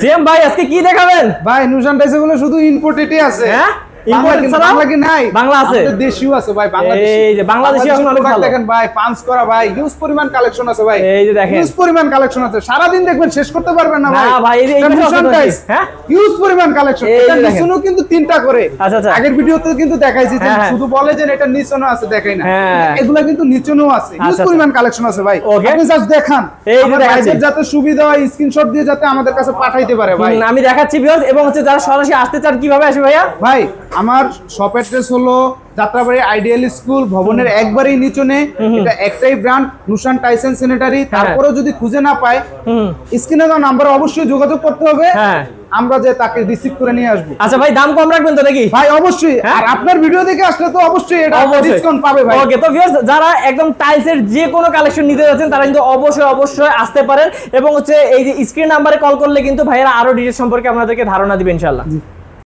CM ভাই আজকে কি দেখাবেন? ভাই নুশান টাইসে গুলো শুধু ইম্পোর্টেডই আছে। হ্যাঁ? বাংলা Imported কি- ছাড়া? বাংলা কি নাই বাংলা আছে? আমাদের আছে ভাই এই যে বাংলাদেশী এখন অনেক ভালো। দেখেন ভাই পাঁচ করা ভাই হিউজ পরিমাণ কালেকশন আছে ভাই এই যে দেখেন। হিউজ পরিমাণ কালেকশন আছে সারা দিন দেখবেন শেষ করতে পারবেন না না ভাই ভাই, এই যে- এই পাশে আছে নাকি? হ্যাঁ? হিউজ পরিমাণ কালেকশন এটা যে কিন্তু তিনটা করে আচ্ছা, আচ্ছা। আগের ভিডিওতে কিন্তু দেখাইছি হ্যাঁ, হ্যাঁ। শুধু বলে যে এটা আছে দেখাই না। এগুলা কিন্তু নিচনও আছে হিউজ আচ্ছা, পরিমাণ কালেকশন আছে ভাই আপনি জাস্ট দেখান এই যে দেখাচ্ছি। যাতে সুবিধা হয় স্ক্রিনশট দিয়ে যাতে আমাদের কাছে পাঠাইতে পারে ভাই আমি দেখাচ্ছি ভিউয়ার্স এবং হচ্ছে যারা সরাসরি আসতে চান কীভাবে আসবে ভাইয়া ভাই আমার শপ অ্যাড্রেস হলো যাত্রাবাড়ি আইডিয়াল স্কুল ভবনের একবারেই নিচনে। এটা একটাই ব্র্যান্ড নুশান টাইসন স্যানিটারি তারপরেও যদি খুঁজে না পায় স্ক্রিনে দেওয়া নাম্বার অবশ্যই যোগাযোগ করতে হবে। হ্যাঁ। আমরা যে তাকে রিসিভ করে নিয়ে আসব। আচ্ছা ভাই দাম কম রাখবেন তো নাকি? ভাই অবশ্যই। হ্যাঁ? আর আপনার ভিডিও দেখে আসলে তো অবশ্যই এটা ডিসকাউন্ট পাবে ভাই। ওকে তো ভিউয়ার্স যারা একদম টাইলসের যে কোনো কালেকশন নিতে যাচ্ছেন তারা কিন্তু অবশ্যই অবশ্যই আসতে পারেন। এবং হচ্ছে এই যে স্ক্রিন নাম্বারে কল করলে কিন্তু ভাইয়েরা আরও ডিটেলস সম্পর্কে আপনাদেরকে ধারণা দিবেন ইনশাআল্লাহ।